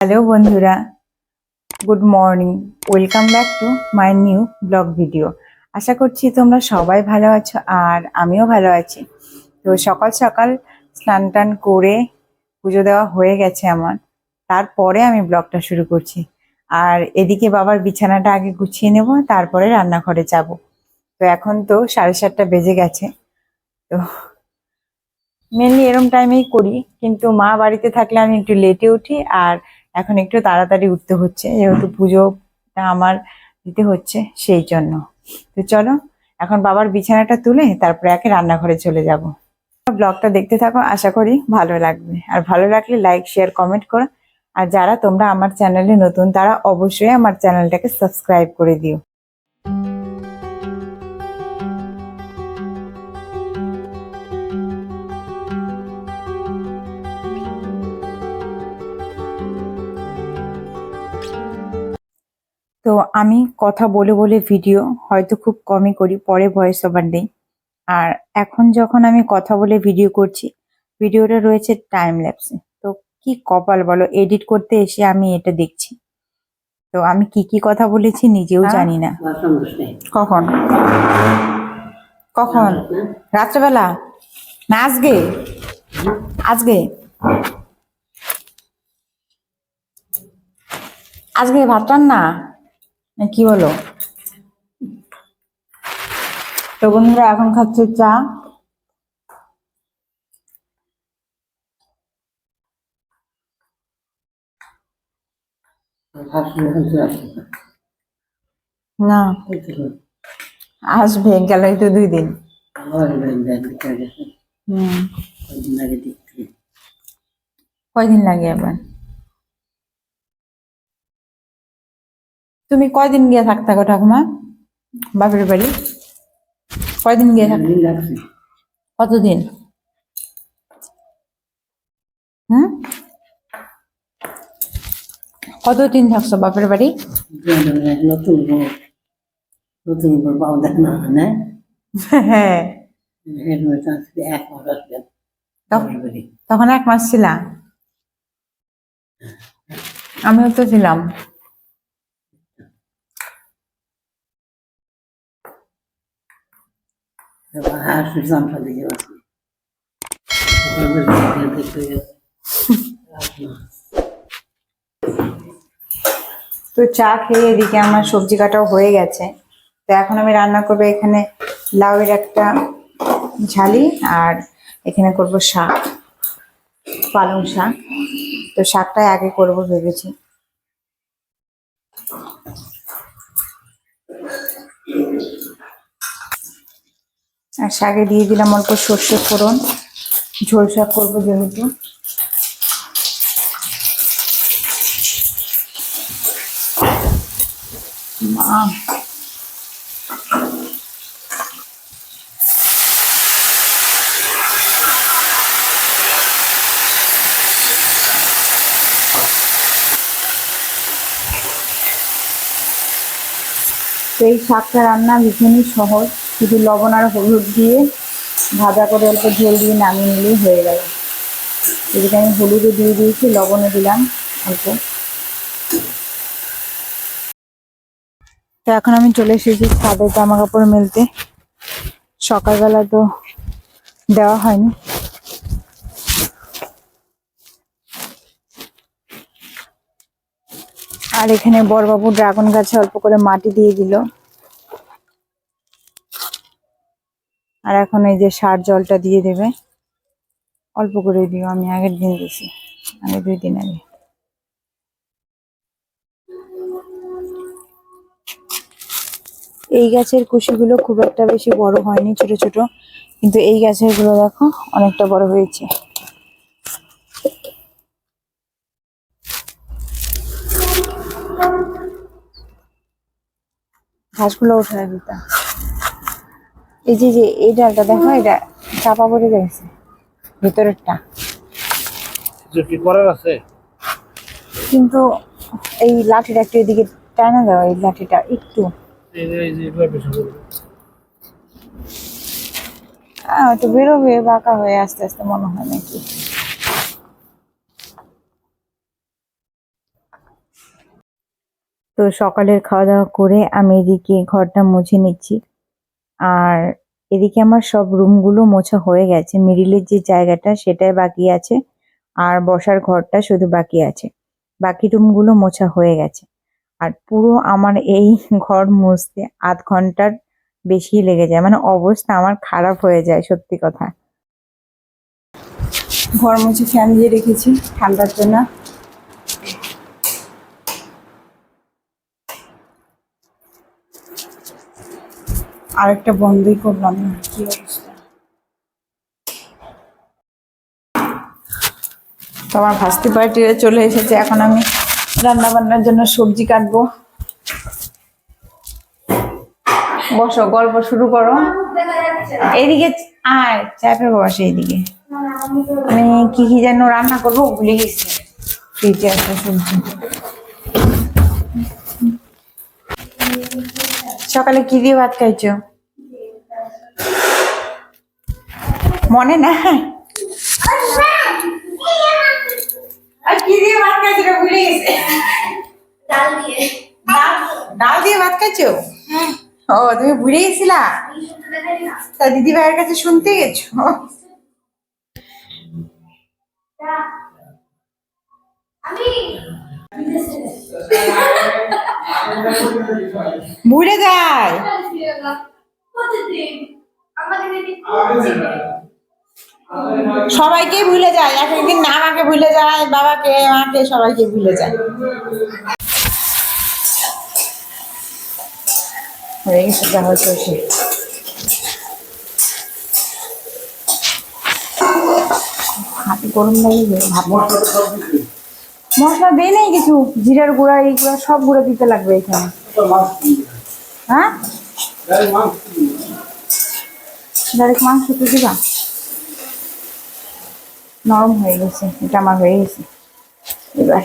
Hello বন্ধুরা, good morning. Welcome back to my new blog video. আশা করছি তোমরা সবাই ভালো আছো আর আমিও ভালো আছি। তো সকাল সকাল স্নান টান করে পুজো দেওয়া হয়ে গেছে আমার। তারপরে আমি ব্লগটা শুরু করছি। আর এদিকে বাবার বিছানাটা আগে গুছিয়ে নেব, তারপরে রান্নাঘরে যাব। তো এখন তো সাড়ে সাতটা বেজে গেছে। তো মেনলি এরম টাইমেই করি। কিন্তু মা বাড়িতে থাকলে আমি একটু লেটে উঠি আর এখন একটু তাড়াতাড়ি উঠতে হচ্ছে, যেহেতু পুজোটা আমার দিতে হচ্ছে সেই জন্য। তো চলো, এখন বাবার বিছানাটা তুলে তারপরে একে রান্নাঘরে চলে যাব। ব্লগটা দেখতে থাকো, আশা করি ভালো লাগবে। আর ভালো লাগলে লাইক শেয়ার কমেন্ট করো। আর যারা তোমরা আমার চ্যানেলে নতুন, তারা অবশ্যই আমার চ্যানেলটাকে সাবস্ক্রাইব করে দিও। তো আমি কথা বলে বলে ভিডিও হয়তো খুব কমই করি পরে ভয়েস ওভার নেই আর এখন যখন আমি কথা বলে ভিডিও করছি ভিডিওটা রয়েছে টাইম ল্যাপসে তো কি কপাল বলো এডিট করতে এসে আমি এটা দেখছি। তো আমি কি কি কথা বলেছি নিজেও হ্যাঁ? জানি না। কখন? কখন? রাত্রেবেলা? না আজকে? আজকে? আজকে ভাত না কি বলো? তো বন্ধুরা, এখন খাচ্ছে চা। না, আসবে গেলই তো দুই দিন। কয়দিন লাগে আবার? তুমি কয়দিন গিয়ে থাকতে গো ঠাকুমা? বাপের বাড়ি? কয়দিন গিয়ে থাক কতদিন? হুম? কতদিন থাকছো বাপের বাড়ি? নতুন নতুন দেখ না হ্যাঁ। আসলে তখন- তখন এক মাস ছিলাম আমিও তো ছিলাম। তো চা খেয়ে এদিকে আমার সবজি কাটাও হয়ে গেছে। তো এখন আমি রান্না করব এখানে লাউয়ের একটা ঝালি আর এখানে করব শাক, পালং শাক। তো শাকটাই আগে করব ভেবেছি। আর শাকে দিয়ে দিলাম অল্প সর্ষে ফোড়ন। ঝোল শাক করব যেহেতু। এই শাকটা রান্না ভীষণই সহজ। শুধু লবণ আর হলুদ দিয়ে ভাজা করে অল্প ঝোল দিয়ে নামিয়ে নিলেই হয়ে গেল। এদিকে আমি হলুদও দিয়ে দিয়েছি, লবণও দিলাম অল্প। তো এখন আমি চলে এসেছি ছাদে জামা কাপড় মেলতে। সকালবেলা তো দেওয়া হয়নি। আর এখানে বড়বাবু ড্রাগন গাছে অল্প করে মাটি দিয়ে দিল। আর এখন এই যে সার জলটা দিয়ে দেবে, অল্প করে দিও, আমি আগের দিন দিয়েছি আগে দুই দিন আগে। এই গাছের কুশিগুলো খুব একটা বেশি বড় হয়নি, ছোট ছোট, কিন্তু এই গাছেরগুলো দেখো অনেকটা বড় হয়েছে। ঘাসগুলো উঠায় দিতাম। এই যে যে এই ডালটা দেখো এটা চাপা পড়ে গেছে। ভেতরেরটা। কি করার আছে? কিন্তু এই লাঠিটা একটু এদিকে টানা দাও এই লাঠিটা একটু। তো বেরোবে বাঁকা হয়ে আস্তে আস্তে মনে হয় নাকি। তো সকালের খাওয়া দাওয়া করে আমি এদিকে ঘরটা মুছে নিচ্ছি। আর এদিকে আমার সব রুমগুলো মোছা হয়ে গেছে। মিডিলের যে জায়গাটা সেটাই বাকি আছে আর বসার ঘরটা শুধু বাকি আছে। বাকি রুমগুলো মোছা হয়ে গেছে। আর পুরো আমার এই ঘর মুছতে আধ ঘণ্টার বেশি লেগে যায়। মানে অবস্থা আমার খারাপ হয়ে যায়, সত্যি কথা। ঘর মুছে ফ্যান দিয়ে রেখেছি, ঠান্ডার জন্য। আরেকটা বন্ধই করলাম কি আমার ভাস্তি পার্টিরা চলে এসেছে, এখন আমি রান্না বান্নার জন্য সবজি কাটবো। বসো, গল্প শুরু করো। এইদিকে আয় চাপে বসে এইদিকে আমি কি কি যেন রান্না করব ভুলে গেছি। ফ্রিজে আছে সবজি। সকালে কি দিয়ে ভাত খাইছো? মনে না? কি দিয়ে ভাত খাইছো রে, ভুলে গেছে। ডাল দিয়ে। ডাল- ডাল দিয়ে ভাত খাইছো? ও তুমি ভুলে গেছিলা? তা দিদি ভাইয়ের কাছে শুনতে গেছো? আমি ভুলে যায়। সবাইকে ভুলে যায়। এক একদিন আমাকে ভুলে যায়, বাবাকে, মাকে, সবাইকে ভুলে যায়। হয়ে গেছে যা। হাতে গরম লাগে যে ভাবো মশলা দেই নাই কিছু? জিরার গুঁড়া এই গুঁড়া সব গুঁড়া দিতে লাগবে এখানে। হ্যাঁ? ডাইরেক্ট মাংস তো দিবা। নরম হয়ে গেছে এটা আমার হয়ে গেছে। এবার।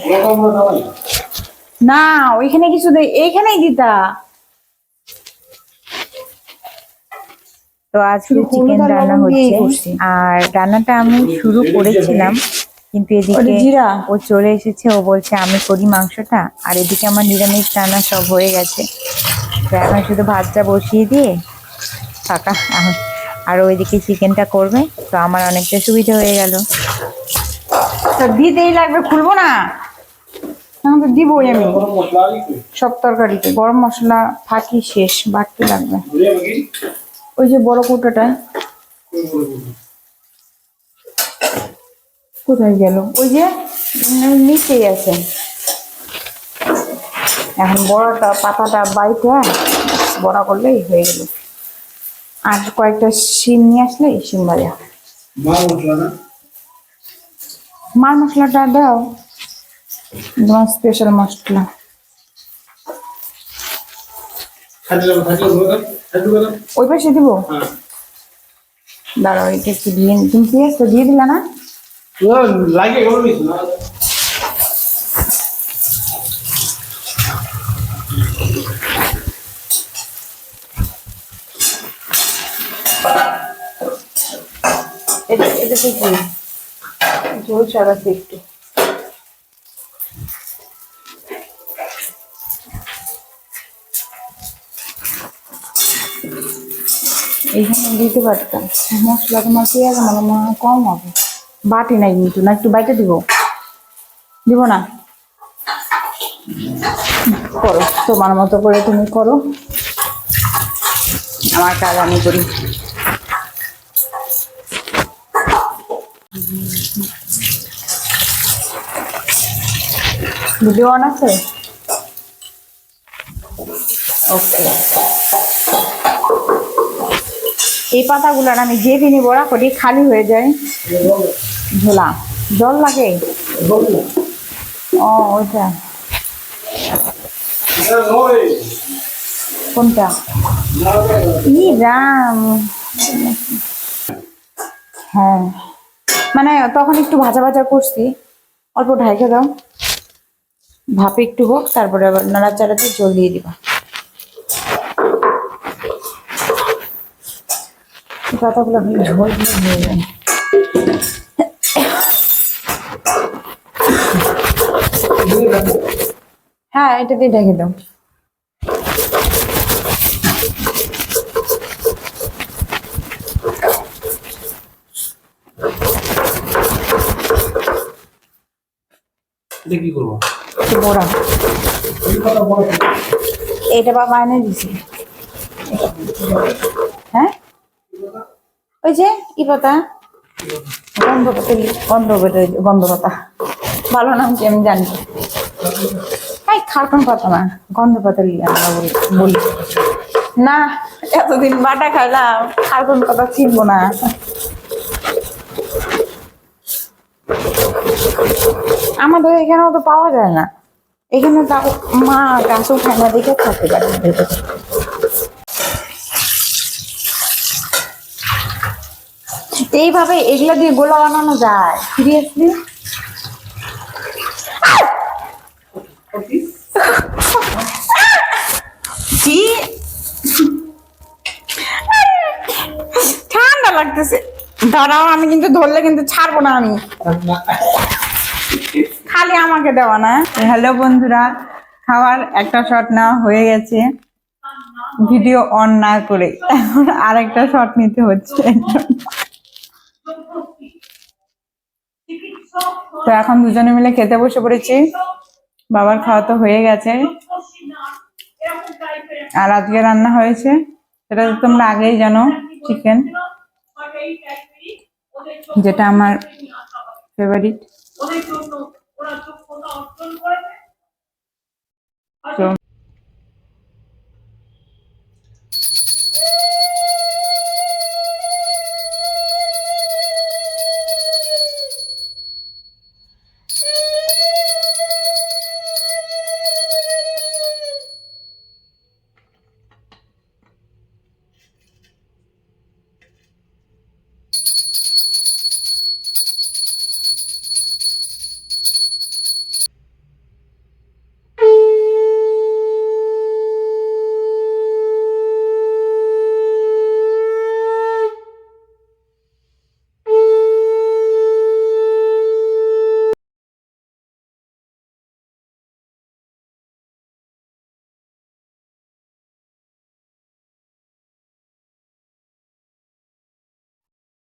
না ওইখানে কিছু দেই এইখানেই দিতা। তো আজকে চিকেন রান্না হচ্ছে। আর রান্নাটা আমি শুরু করেছিলাম। কিন্তু এদিকে ও চলে এসেছে ও বলছে আমি করি মাংসটা। আর এদিকে আমার নিরামিষ রান্না সব হয়ে গেছে। তো এখন শুধু ভাতটা বসিয়ে দিয়ে ফাঁকা। আর ওইদিকে চিকেনটা করবে তো আমার অনেকটা সুবিধা হয়ে গেল। তো দিতেই লাগবে খুলবো না। এখন তো দিবই আমি। সব তরকারিতে। গরম মশলা ফাঁকি শেষ বাড়তে লাগবে। ওই যে বড় কৌটোটা। কোথায় গেল? ওই যে নিচেই আছে। এখন বড়টা পাতাটা বাইতে বড়া করলেই হয়ে গেল। আর কয়েকটা শিম নিয়ে আসলে শিম ভাজা। মার মশলাটা দাও। তোমার স্পেশাল মশলা। ওই পাশে দিব? দাঁড়াও এটা একটু দিয়ে নি। তুমি পেঁয়াজটা দিয়ে দিলা না? এটা এটা কি একটু এইখানে দিতে পারতাম। মশলা তোমার পেঁয়াজ মানে কম হবে। বাটি নাই কিন্তু, না একটু বাইটে দিব? দিব না? করো, তোমার মতো করে তুমি করো। আমার কাজ আমি করি। ভিডিও অন আছে? ওকে। এই পাতাগুলার আমি যে দিনই বড়া করি, খালি হয়ে যায়। ঝোলা। জল লাগে? ও, ওইটা। কোনটা? ই রাম। হ্যাঁ। মানে তখন একটু ভাজা ভাজা করছি। অল্প ঢাইকে দাও। ভাপে একটু হোক, তারপরে আবার নাড়াচাড়াতে জল দিয়ে দিবা। পাতাগুলো হলে ঝোল ঝোল হয়ে যায় হ্যাঁ এটা দিয়ে ঢেকে দাও। এটা কি করব? বড়া। এটা বাবা এনে দিছি ওই যে কি পাতা। গন্ধ পাতা গন্ধ গন্ধ পাতা। ভালো নাম কি আমি জানি। এই খারকন পাতা না, গন্ধ পাতা আমরা বলি না, এতদিন বাটা খাইলাম, খারকন পাতা চিনবো না। আমাদের এখানেও তো পাওয়া যায় না। এখানে তাও মা গাছও খায় না দেখে থাকতে পারে না ভেতরে। এইভাবে এগুলা দিয়ে গোলা বানানো যায়। সিরিয়াসলি ঠান্ডা লাগতেছে। দাঁড়াও আমি কিন্তু ধরলে কিন্তু ছাড়বো না আমি। খালি আমাকে দেওয়া না। হ্যালো বন্ধুরা খাওয়ার একটা শট নেওয়া হয়ে গেছে। ভিডিও অন না করে। এখন আরেকটা শট নিতে হচ্ছে। তো এখন দুজনে মিলে খেতে বসে পড়েছি। বাবার খাওয়া তো হয়ে গেছে। আর আজকে রান্না হয়েছে। সেটা তো তোমরা আগেই জানো চিকেন যেটা আমার ফেভারিট তো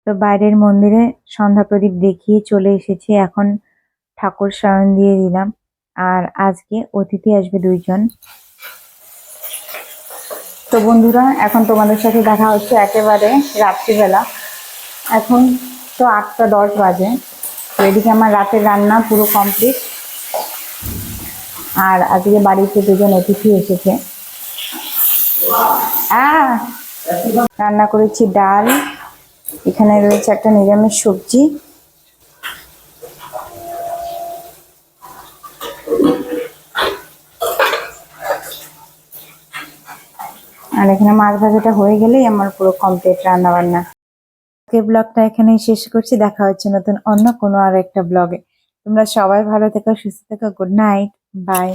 তো বাইরের মন্দিরে সন্ধ্যা প্রদীপ দেখিয়ে চলে এসেছি। এখন ঠাকুর শয়ন দিয়ে দিলাম। আর আজকে অতিথি আসবে দুইজন। তো বন্ধুরা, এখন তোমাদের সাথে দেখা হচ্ছে একেবারে রাত্রিবেলা। এখন তো আটটা দশ বাজে। এদিকে আমার রাতের রান্না পুরো কমপ্লিট। আর আজকে বাড়িতে দুজন অতিথি এসেছে। রান্না করেছি ডাল এখানে রয়েছে একটা নিরামিষ সবজি। আর এখানে মাছ ভাজাটা হয়ে গেলেই আমার পুরো কমপ্লিট রান্না বান্না আজকের ব্লগটা এখানেই শেষ করছি। দেখা হচ্ছে নতুন অন্য কোনো আর একটা ব্লগে তোমরা সবাই ভালো থেকো, সুস্থ থেকো গুড নাইট বাই